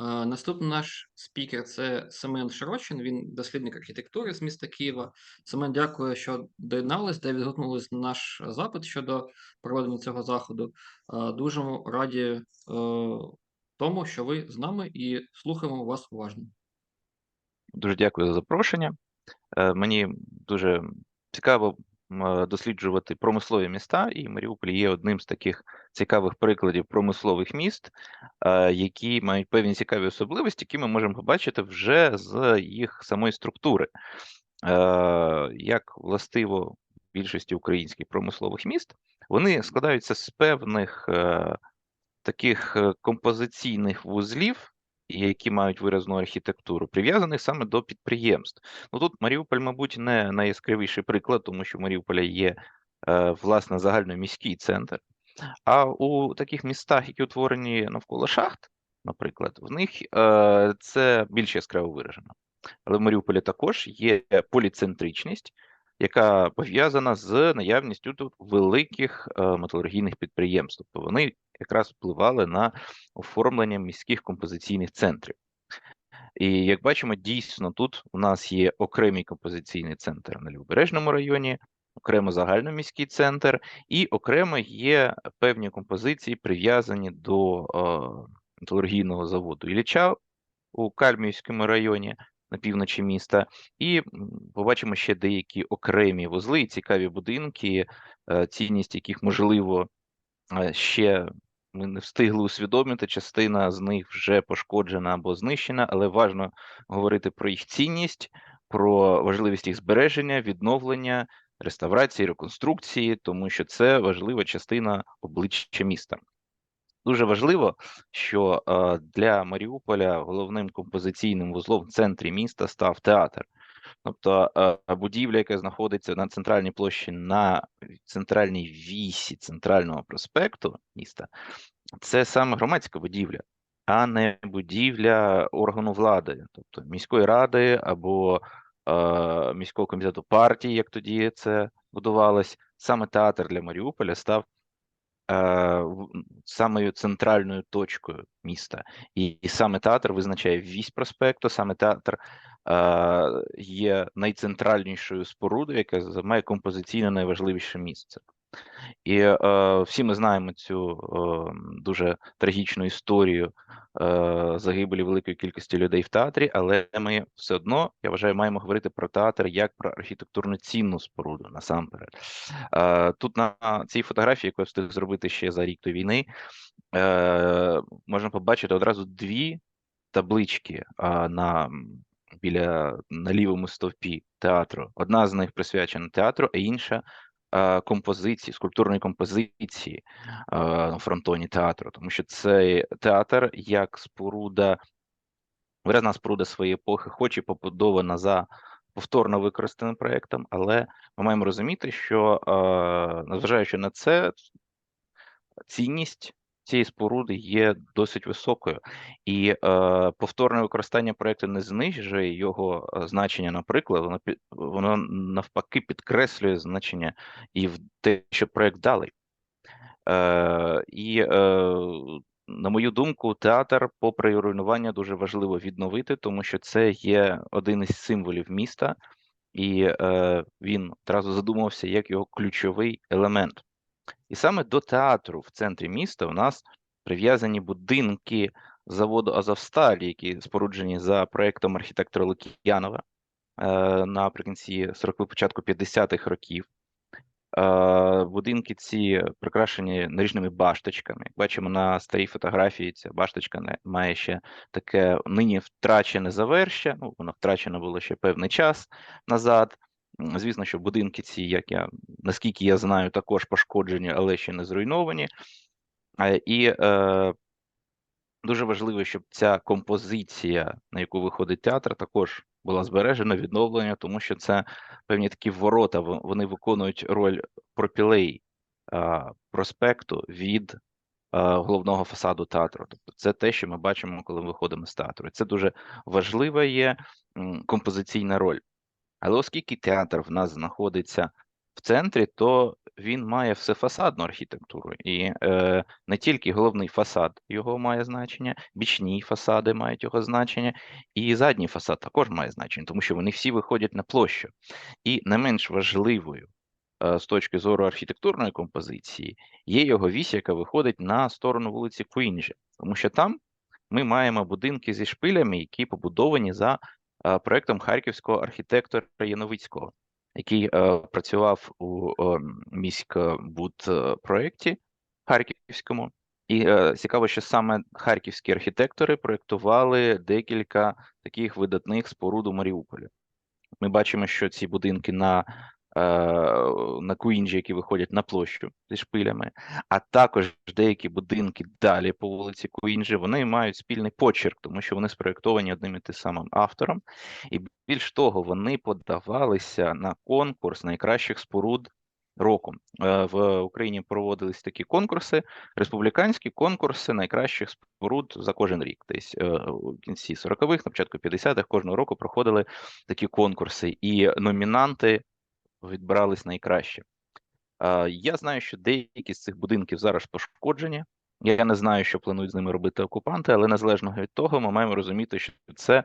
Наступний наш спікер це Семен Широчин. Він дослідник архітектури з міста Києва. Семен, дякую, що доєднались та відгукнулись на наш запит щодо проведення цього заходу. Дуже раді е, тому, що ви з нами і слухаємо вас уважно. Дуже дякую за запрошення. Е, Мені дуже цікаво досліджувати промислові міста, і Маріуполь є одним з таких цікавих прикладів промислових міст, е, які мають певні цікаві особливості, які ми можемо побачити вже з їх самої структури. Е, Як властиво більшості українських промислових міст, вони складаються з певних е, таких е, композиційних вузлів, які мають виразну архітектуру, прив'язаних саме до підприємств. Ну тут Маріуполь, мабуть, не найяскравіший приклад, тому що Маріуполя є е, власне загальноміський центр. А у таких містах, які утворені навколо шахт, наприклад, в них е, це більш яскраво виражено. Але в Маріуполі також є поліцентричність, яка пов'язана з наявністю тут великих е, металургійних підприємств. Тобто вони якраз впливали на оформлення міських композиційних центрів. І як бачимо, дійсно тут у нас є окремий композиційний центр на Лівобережному районі, окремо загальноміський центр, і окремо є певні композиції, прив'язані до е, металургійного заводу Ілліча у Кальмівському районі на півночі міста, і побачимо ще деякі окремі вузли і цікаві будинки, е, цінність яких можливо е, ще ми не встигли усвідомити. Частина з них вже пошкоджена або знищена, але важно говорити про їх цінність, про важливість їх збереження, відновлення, реставрації, реконструкції, тому що це важлива частина обличчя міста. Дуже важливо, що е, для Маріуполя головним композиційним вузлом в центрі міста став театр. Тобто е, будівля, яка знаходиться на центральній площі на центральній вісі центрального проспекту міста, це саме громадська будівля, а не будівля органу влади, тобто міської ради або е, міського комітету партії, як тоді це будувалось. Саме театр для Маріуполя став самою центральною точкою міста, і, і саме театр визначає вісь проспекту, саме театр е, є найцентральнішою спорудою, яка займає композиційно найважливіше місце. І е, всі ми знаємо цю е, дуже трагічну історію е, загибелі великої кількості людей в театрі, але ми все одно, я вважаю, маємо говорити про театр як про архітектурно цінну споруду насамперед. Е, тут на цій фотографії, яку я встиг зробити ще за рік до війни, е, можна побачити одразу дві таблички а, на біля на лівому стовпі театру. Одна з них присвячена театру, а інша композиції, скульптурної композиції на фронтоні театру, тому що цей театр як споруда, виразна споруда своєї епохи, хоч і побудована за повторно використаним проєктом, але ми маємо розуміти, що незважаючи на це, цінність цієї споруди є досить високою, і е, повторне використання проекту не знижує його е, значення. Наприклад, воно воно навпаки підкреслює значення і в те, що проект далий. Е, і, е, на мою думку, театр, попри руйнування, дуже важливо відновити, тому що це є один із символів міста, і е, він одразу задумався як його ключовий елемент. І саме до театру в центрі міста у нас прив'язані будинки заводу Азовсталі, які споруджені за проектом архітектора Лук'янова е, наприкінці 40 початку 50-х років. Е, Будинки ці прикрашені наріжними башточками. Як бачимо на старій фотографії, ця башточка має ще таке нині втрачене завершення. Ну, воно втрачено було ще певний час назад. Звісно, що будинки ці, як я наскільки я знаю, також пошкоджені, але ще не зруйновані. Е, І е, дуже важливо, щоб ця композиція, на яку виходить театр, також була збережена, відновлена, тому що це певні такі ворота. Вони виконують роль пропілей е, проспекту від е, головного фасаду театру. Тобто, це те, що ми бачимо, коли ми виходимо з театру. І Це дуже важлива є композиційна роль. Але оскільки театр в нас знаходиться в центрі, то він має всефасадну архітектуру, і е, не тільки головний фасад його має значення, бічні фасади мають його значення, і задній фасад також має значення, тому що вони всі виходять на площу. І не менш важливою е, з точки зору архітектурної композиції є його вісь, яка виходить на сторону вулиці Куінджі, тому що там ми маємо будинки зі шпилями, які побудовані за проектом харківського архітектора Яновицького, який е, працював у е, міськбудпроекті харківському. І е, цікаво, що саме харківські архітектори проєктували декілька таких видатних споруд у Маріуполі. Ми бачимо, що ці будинки на, е, на Куінджі, які виходять на площу зі шпилями, а також деякі будинки далі по вулиці Куінджі, вони мають спільний почерк, тому що вони спроєктовані одним і тим самим автором. І більш того, вони подавалися на конкурс найкращих споруд року. Е, В Україні проводились такі конкурси, республіканські конкурси найкращих споруд за кожен рік. Десь е, у кінці 40-х, на початку 50-х кожного року проходили такі конкурси, і номінанти відбирались найкраще. Я знаю, що деякі з цих будинків зараз пошкоджені. Я не знаю, що планують з ними робити окупанти, але незалежно від того, ми маємо розуміти, що це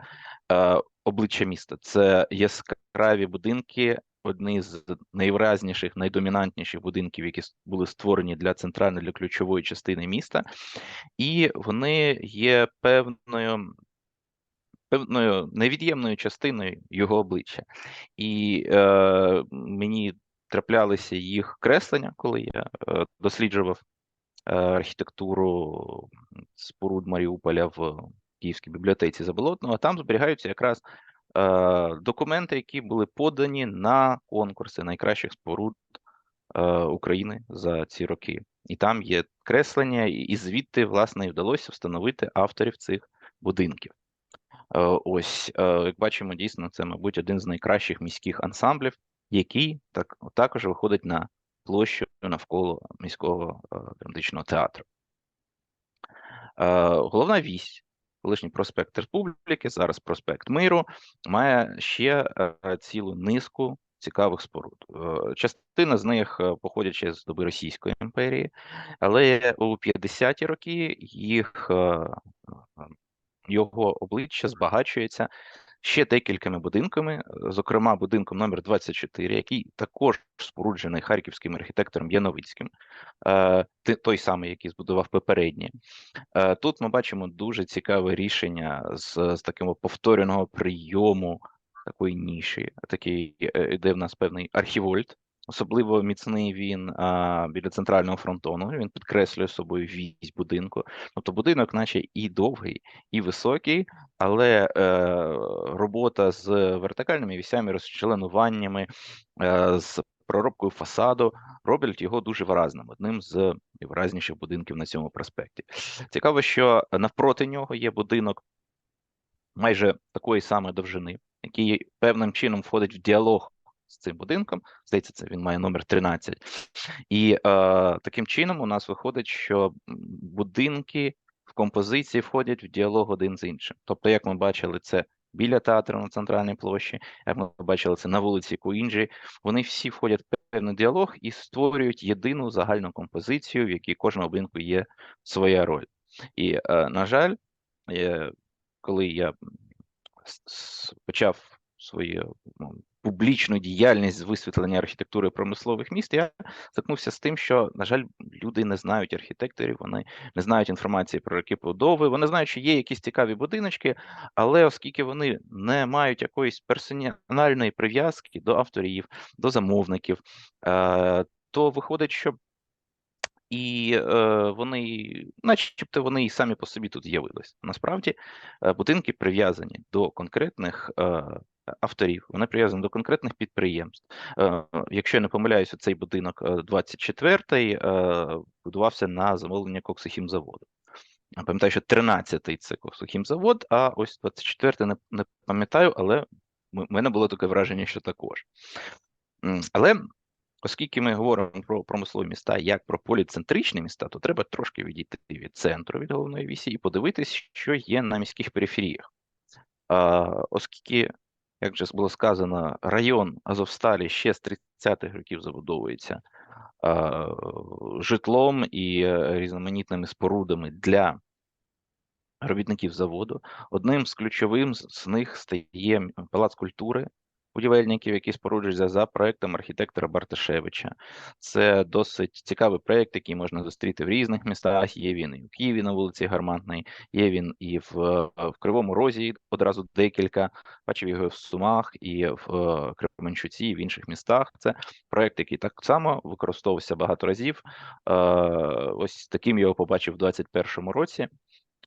обличчя міста, це яскраві будинки, одні з найвиразніших, найдомінантніших будинків, які були створені для центральної, для ключової частини міста, і вони є певною. Певною невід'ємною частиною його обличчя, і е, мені траплялися їх креслення, коли я е, досліджував е, архітектуру споруд Маріуполя в Київській бібліотеці Заболотного. Там зберігаються якраз е, документи, які були подані на конкурси найкращих споруд е, України за ці роки. І там є креслення, і- звідти, власне, і вдалося встановити авторів цих будинків. Е, Ось, е, як бачимо, дійсно, це, мабуть, один з найкращих міських ансамблів, який так, також виходить на площу навколо міського е, драматичного театру. Е, Головна вісь, колишній проспект Республіки, зараз проспект Миру, має ще е, цілу низку цікавих споруд. Е, Частина з них е, походять ще з доби Російської імперії, але у 50-ті роки їх е, е, його обличчя збагачується ще декількома будинками, е, зокрема будинком номер 24, який також споруджений харківським архітектором Яновицьким, е, той самий, який збудував попередній. Е, Тут ми бачимо дуже цікаве рішення з, з такого повтореного прийому такої ніші. Такий іде в нас певний архівольт. Особливо міцний він а, біля центрального фронтону. Він підкреслює собою вісь будинку. Тобто будинок, наче і довгий, і високий, але е, робота з вертикальними вісями, розчленуваннями, е, з проробкою фасаду роблять його дуже виразним, одним з виразніших будинків на цьому проспекті. Цікаво, що навпроти нього є будинок майже такої самої довжини, який певним чином входить в діалог з цим будинком. Здається, це він має номер 13. І е, таким чином у нас виходить, що будинки в композиції входять в діалог один з іншим. Тобто, як ми бачили, це біля театру на центральній площі, як ми бачили це на вулиці Куінджі, вони всі входять в певний діалог і створюють єдину загальну композицію, в якій кожному будинку є своя роль. І, е, на жаль, е, коли я почав свою публічну діяльність з висвітлення архітектури промислових міст, я стикнувся з тим, що, на жаль, люди не знають архітекторів, вони не знають інформації про роки побудови, вони знають, що є якісь цікаві будиночки, але оскільки вони не мають якоїсь персональної прив'язки до авторів, до замовників, е, то виходить, що і е, вони, начебто, вони і самі по собі тут з'явились. Насправді, е, будинки прив'язані до конкретних е, авторів, вони прив'язані до конкретних підприємств. Е, якщо я не помиляюся, цей будинок е, 24-й е, будувався на замовлення коксохімзаводу. Пам'ятаю, що 13-й це коксохімзавод, а ось 24-й не, не пам'ятаю, але в мене було таке враження, що також. Але Оскільки ми говоримо про промислові міста як про поліцентричні міста, то треба трошки відійти від центру від головної вісі і подивитись, що є на міських периферіях. Оскільки як вже було сказано, район Азовсталі ще з 30-х років забудовується е, житлом і е, різноманітними спорудами для робітників заводу. Одним з ключовим з з них стає Палац культури будівельників, який споруджується за проектом архітектора Барташевича. Це досить цікавий проект, який можна зустріти в різних містах. Є він і в Києві на вулиці Гарматної, є він і в, е, в Кривому Розі одразу декілька. Бачив його в Сумах і в е, Кременчуці, і в інших містах. Це проект, який так само використовувався багато разів. Е, Ось таким його побачив у 2021 році.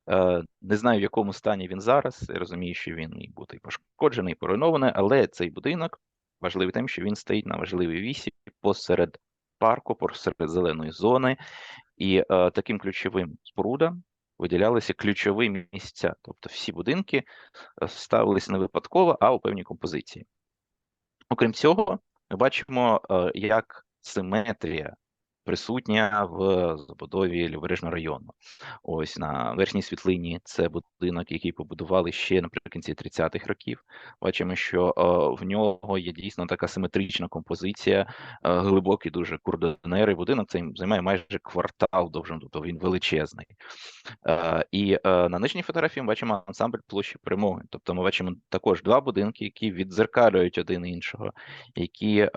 Е, Не знаю, в якому стані він зараз. Я розумію, що він буде і пошкоджений, і поруйнований, але цей будинок важливий тим, що він стоїть на важливій вісі посеред парку, посеред зеленої зони, і е, таким ключовим спорудам виділялися ключові місця. Тобто всі будинки е, ставилися не випадково, а у певній композиції. Окрім цього, ми бачимо, е, як симетрія присутня в забудові Лівобережного району. Ось на верхній світлині це будинок, який побудували ще наприкінці 30-х років. Бачимо, що е, в нього є дійсно така симетрична композиція, е, глибокий дуже курдонери. Будинок цей займає майже квартал довжин, тобто він величезний. Е, І на нижній фотографії ми бачимо ансамбль площі перемоги. Тобто ми бачимо також два будинки, які віддзеркалюють один іншого, які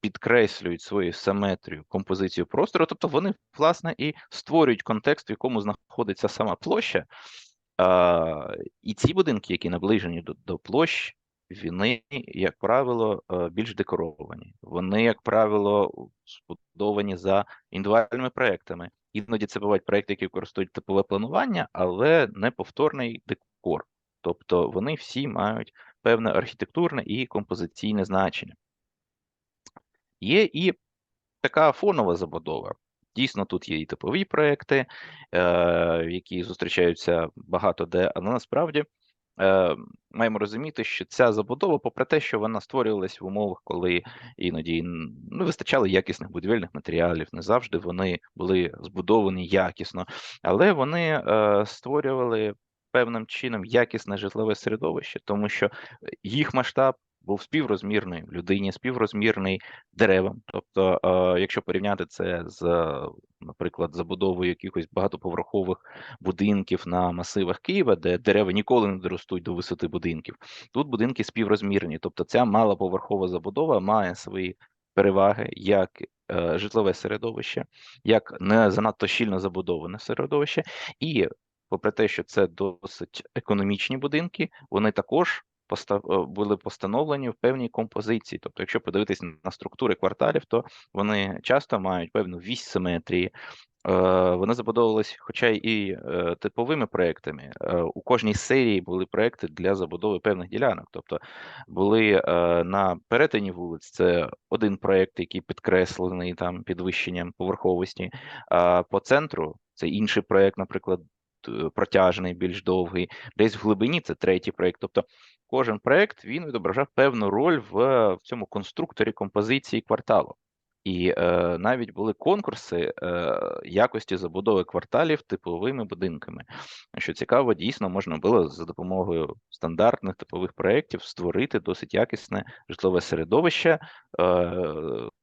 підкреслюють свою симетрію, композицію простору. Тобто вони, власне, і створюють контекст, в якому знаходиться сама площа. Е, І ці будинки, які наближені до, до площ, вони, як правило, е, більш декоровані. Вони, як правило, збудовані за індивідуальними проектами. Іноді це бувають проекти, які використовують типове планування, але не повторний декор. Тобто вони всі мають певне архітектурне і композиційне значення. Є і така фонова забудова. Дійсно, тут є і типові проекти, е, які зустрічаються багато де, але насправді е, маємо розуміти, що ця забудова, попри те, що вона створювалась в умовах, коли іноді не вистачало якісних будівельних матеріалів, не завжди вони були збудовані якісно, але вони е, створювали певним чином якісне житлове середовище, тому що їх масштаб був співрозмірний людині, співрозмірний деревам. Тобто, е, якщо порівняти це з, е, наприклад, забудовою якихось багатоповерхових будинків на масивах Києва, де дерева ніколи не доростуть до висоти будинків, тут будинки співрозмірні. Тобто, ця малоповерхова забудова має свої переваги як е, житлове середовище, як не занадто щільно забудоване середовище, і попри те, що це досить економічні будинки, вони також були постановлені в певній композиції. Тобто, якщо подивитись на структури кварталів, то вони часто мають певну вісь симетрії. Е, Вони забудовувалися, хоча і е, типовими проектами. Е, У кожній серії були проекти для забудови певних ділянок. Тобто були е, на перетині вулиць. Це один проект, який підкреслений там підвищенням поверховості. А по центру це інший проект, наприклад, протяжний, більш довгий. Десь в глибині це третій проект. Тобто кожен проект він відображав певну роль в, в цьому конструкторі композиції кварталу. І е, навіть були конкурси е, якості забудови кварталів типовими будинками. Що цікаво, дійсно можна було за допомогою стандартних типових проєктів створити досить якісне житлове середовище е,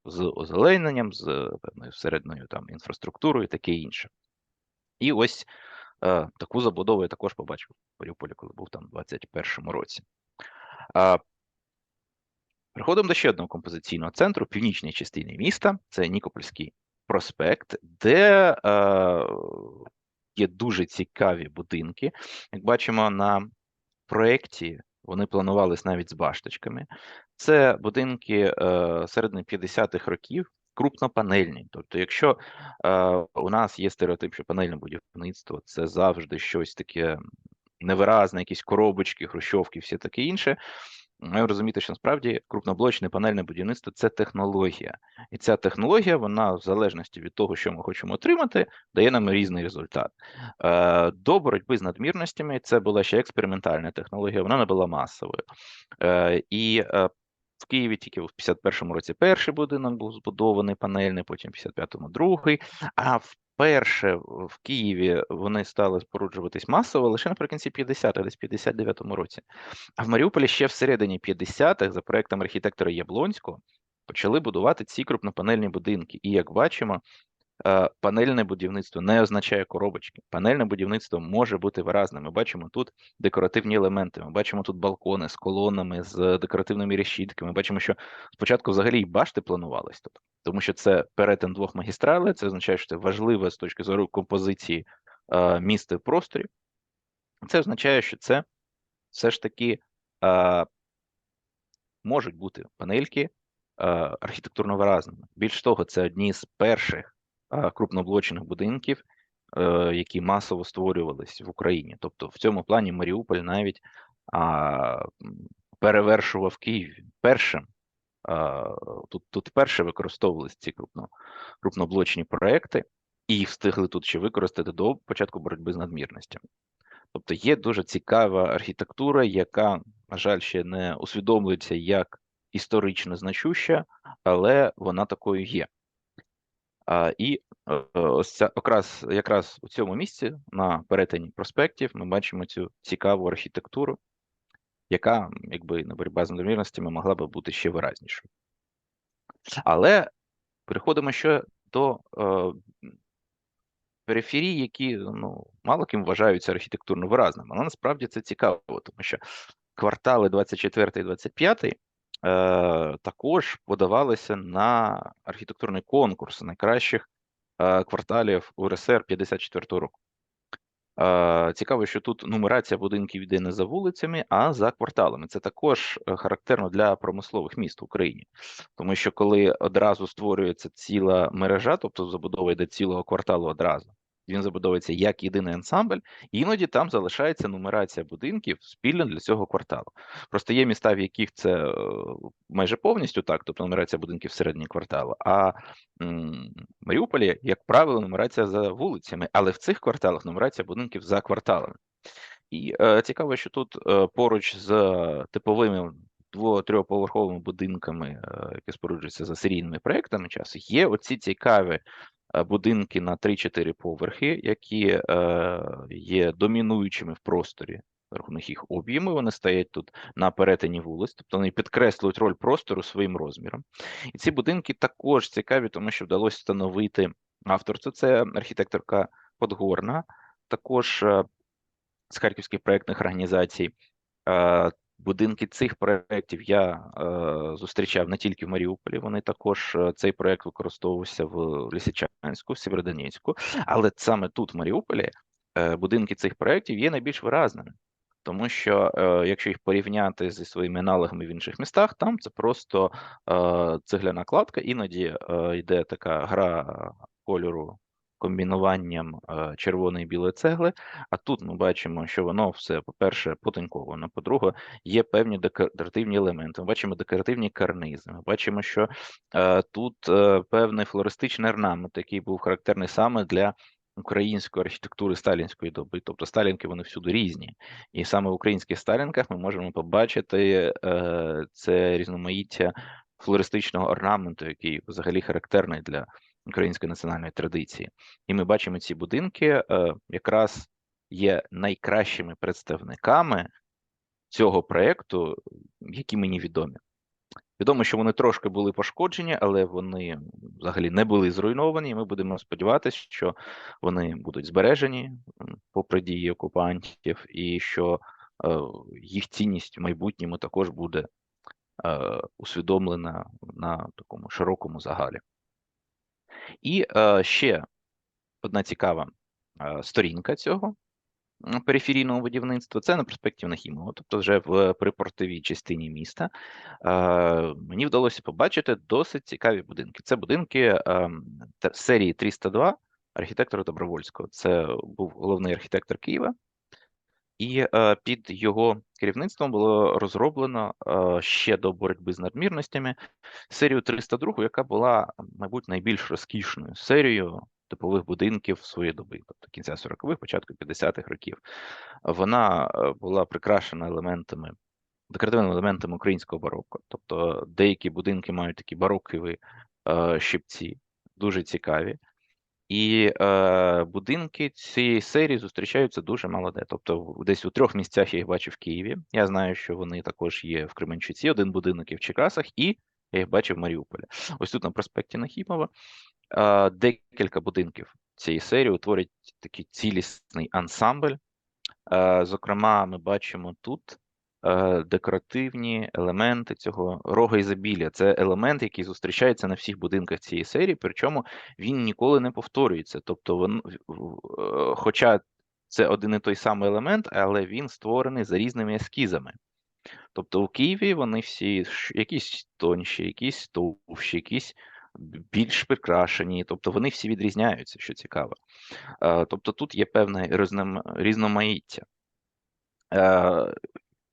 з озелененням, з певною середньою там інфраструктурою і таке інше. І ось е, таку забудову я також побачив в Маріуполі, коли був там у 21-му році. Переходимо до ще одного композиційного центру в північній частині міста. Це Нікопольський проспект, де е, є дуже цікаві будинки. Як бачимо на проєкті, вони планувались навіть з башточками. Це будинки е, середини 50-х років, крупнопанельні. Тобто, якщо е, у нас є стереотип, що панельне будівництво це завжди щось таке невиразне, якісь коробочки, хрущовки, все таке інше. Маю розуміти, що насправді крупноблочне панельне будівництво це технологія, і ця технологія, вона в залежності від того, що ми хочемо отримати, дає нам різний результат. Е, До боротьби з надмірностями це була ще експериментальна технологія, вона не була масовою. Е, І е, в Києві тільки в 51-му році перший будинок був збудований панельний, потім в 55-му другий. А вперше в Києві вони стали споруджуватись масово лише наприкінці 50-х, десь в 59-му році. А в Маріуполі ще всередині 50-х, за проектом архітектора Яблонського, почали будувати ці крупнопанельні будинки. І як бачимо, панельне будівництво не означає коробочки. Панельне будівництво може бути виразним. Ми бачимо тут декоративні елементи. Ми бачимо тут балкони з колонами, з декоративними решітками. Ми бачимо, що спочатку взагалі й башти планувались тут, тому що це перетин двох магістралей. Це означає, що це важливе з точки зору композиції е, міста в просторі. Це означає, що це все ж таки е, можуть бути панельки е, архітектурно виразними. Більш того, це одні з перших е, крупноблочних будинків, е, які масово створювались в Україні. Тобто, в цьому плані Маріуполь навіть перевершував Київ першим. Тут, тут вперше використовувались ці крупно, крупноблочні проекти, і їх встигли тут ще використати до початку боротьби з надмірностями. Тобто є дуже цікава архітектура, яка, на жаль, ще не усвідомлюється як історично значуща, але вона такою є. І е, ось ця якраз, якраз у цьому місці, на перетині проспектів, ми бачимо цю цікаву архітектуру, яка, якби на боротьба з надмірностями, могла би бути ще виразнішою. Але переходимо ще до е, периферій, які ну, мало ким вважаються архітектурно виразними. Але насправді це цікаво, тому що квартали 24 і 25 е, також подавалися на архітектурний конкурс найкращих е, кварталів УРСР 54 року. Е, Цікаво, що тут нумерація будинків йде не за вулицями, а за кварталами. Це також е, характерно для промислових міст в Україні, тому що коли одразу створюється ціла мережа, тобто забудова йде цілого кварталу одразу, він забудовується як єдиний ансамбль, іноді там залишається нумерація будинків спільно для цього кварталу. Просто є міста, в яких це е, майже повністю так, тобто нумерація будинків всередині кварталу. А в Маріуполі, як правило, нумерація за вулицями, але в цих кварталах нумерація будинків за кварталами. І е, цікаво, що тут е, поруч з типовими дво-трьохповерховими будинками, е, які споруджуються за серійними проектами часу, є оці цікаві будинки на 3-4 поверхи, які е, є домінуючими в просторі. Рахунок їх об'єму вони стоять тут на перетині вулиць, тобто вони підкреслюють роль простору своїм розміром. І ці будинки також цікаві, тому що вдалося встановити авторство. Це архітекторка Подгорна, також е, з харківських проєктних організацій. Будинки цих проєктів я е, зустрічав не тільки в Маріуполі. Вони також е, цей проєкт використовувався в Лисичанську, в Сєвєродонецьку, але саме тут, в Маріуполі, е, будинки цих проєктів є найбільш виразними. Тому що е, якщо їх порівняти зі своїми аналогами в інших містах, там це просто е, цегляна кладка, іноді е, йде така гра кольору комбінуванням е, червоної і білої цегли. А тут ми бачимо, що воно все, по-перше, потоньковано, по-друге, є певні декоративні елементи. Ми бачимо декоративні карнизи. Ми бачимо, що е, тут е, певний флористичний орнамент, який був характерний саме для української архітектури сталінської доби. Тобто сталінки вони всюди різні. І саме в українських сталінках ми можемо побачити це різноманіття флористичного орнаменту, який взагалі характерний для української національної традиції. І ми бачимо ці будинки е, якраз є найкращими представниками цього проєкту, які мені відомі. Відомо, що вони трошки були пошкоджені, але вони взагалі не були зруйновані. і Ми будемо сподіватися, що вони будуть збережені попри дії окупантів, і що е, їх цінність в майбутньому також буде е, усвідомлена на такому широкому загалі. І е, ще одна цікава е, сторінка цього периферійного будівництва це на проспекті Нахімова, тобто вже в припортовій частині міста. Е, мені вдалося побачити досить цікаві будинки. Це будинки е, серії 302 архітектора Добровольського. Це був головний архітектор Києва. І е, під його керівництвом було розроблено е, ще до боротьби з надмірностями серію 302, яка була, мабуть, найбільш розкішною серією типових будинків своєї доби, тобто кінця 40-х, початку 50-х років. Вона е, була прикрашена елементами, декоративними елементами українського бароко. Тобто деякі будинки мають такі барокові е, щипці, дуже цікаві. І е, будинки цієї серії зустрічаються дуже мало де. Тобто, десь у трьох місцях я їх бачив в Києві. Я знаю, що вони також є в Кременчуці, один будинок є в Черкасах, і я їх бачив в Маріуполі. Ось тут на проспекті Нахімова е, декілька будинків цієї серії утворять такий цілісний ансамбль. Е, Зокрема, ми бачимо тут декоративні елементи цього рога ізобілля. Це елемент, який зустрічається на всіх будинках цієї серії, причому він ніколи не повторюється. Тобто, він, е, хоча це один і той самий елемент, але він створений за різними ескізами. Тобто у Києві вони всі якісь тонші, якісь товщі, якісь більш прикрашені, тобто вони всі відрізняються, що цікаво. Е, Тобто тут є певне різноманіття.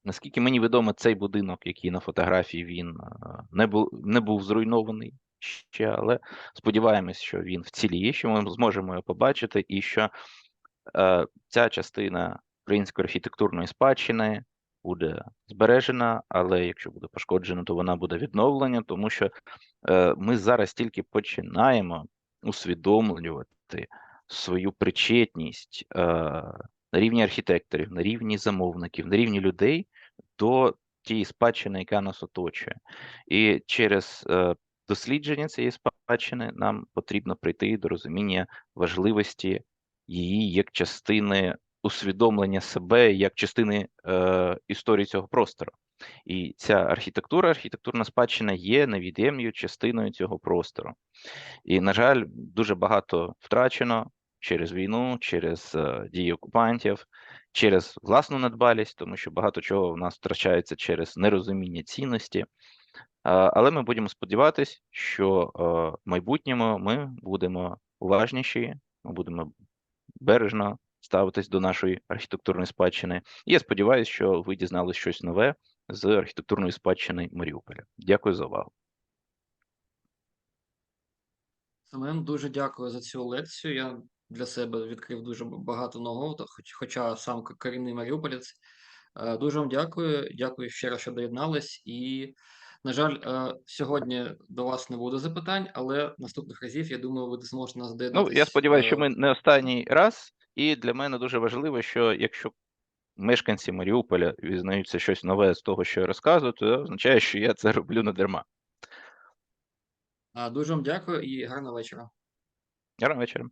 Наскільки мені відомо, цей будинок, який на фотографії він е, не був не був зруйнований ще, але сподіваємось, що він вціліє, що ми зможемо його побачити, і що е, ця частина української архітектурної спадщини буде збережена, але якщо буде пошкоджена, то вона буде відновлена, тому що е, ми зараз тільки починаємо усвідомлювати свою причетність е, на рівні архітекторів, на рівні замовників, на рівні людей до тієї спадщини, яка нас оточує. І через е, дослідження цієї спадщини нам потрібно прийти до розуміння важливості її як частини усвідомлення себе, як частини е, історії цього простору. І ця архітектура, архітектурна спадщина є невід'ємною частиною цього простору. І, на жаль, дуже багато втрачено через війну, через е, дії окупантів, через власну недбалість, тому що багато чого в нас втрачається через нерозуміння цінності. Але ми будемо сподіватися, що е, в майбутньому ми будемо уважніші, ми будемо бережно ставитись до нашої архітектурної спадщини. І я сподіваюся, що ви дізналися щось нове з архітектурної спадщини Маріуполя. Дякую за увагу. Семен, дуже дякую за цю лекцію. Я для себе відкрив дуже багато нового, хоч, хоча сам корінний маріуполець. Е, Дуже вам дякую. Дякую ще раз, що доєднались. І, на жаль, е, сьогодні до вас не буде запитань, але наступних разів, я думаю, ви зможете нас Ну, я сподіваюся, що е, ми не останній раз, і для мене дуже важливо, що якщо мешканці Маріуполя візнаються щось нове з того, що я розказую, то це означає, що я це роблю не дарма. е, Дуже вам дякую і гарного вечора. Гарного вечора.